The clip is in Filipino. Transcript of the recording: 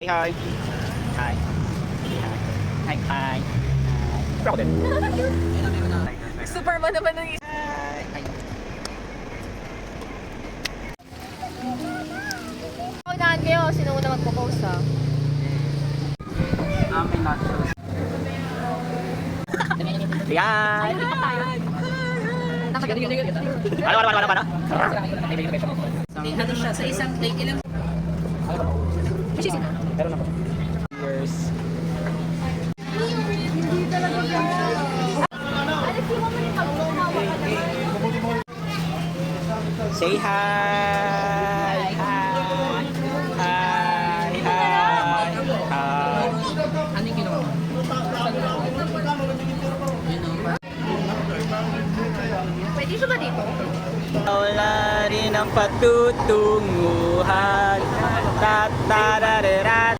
Hi. Hi. Hi. Hi. Ako din. Superman naman ng isa. Hi. Unahan kayo, sino una magpo-post ha? Amin na. Yan. Ano, ano, ano, ano, ano? Ano siya, sa isang take, ilang Meron ako. Years. Say hi. Hi. Hi. Hi. Hi. ano yung ginawa mo? Pwede siya ba dito? Wala rin ang patutunguhan. da da da.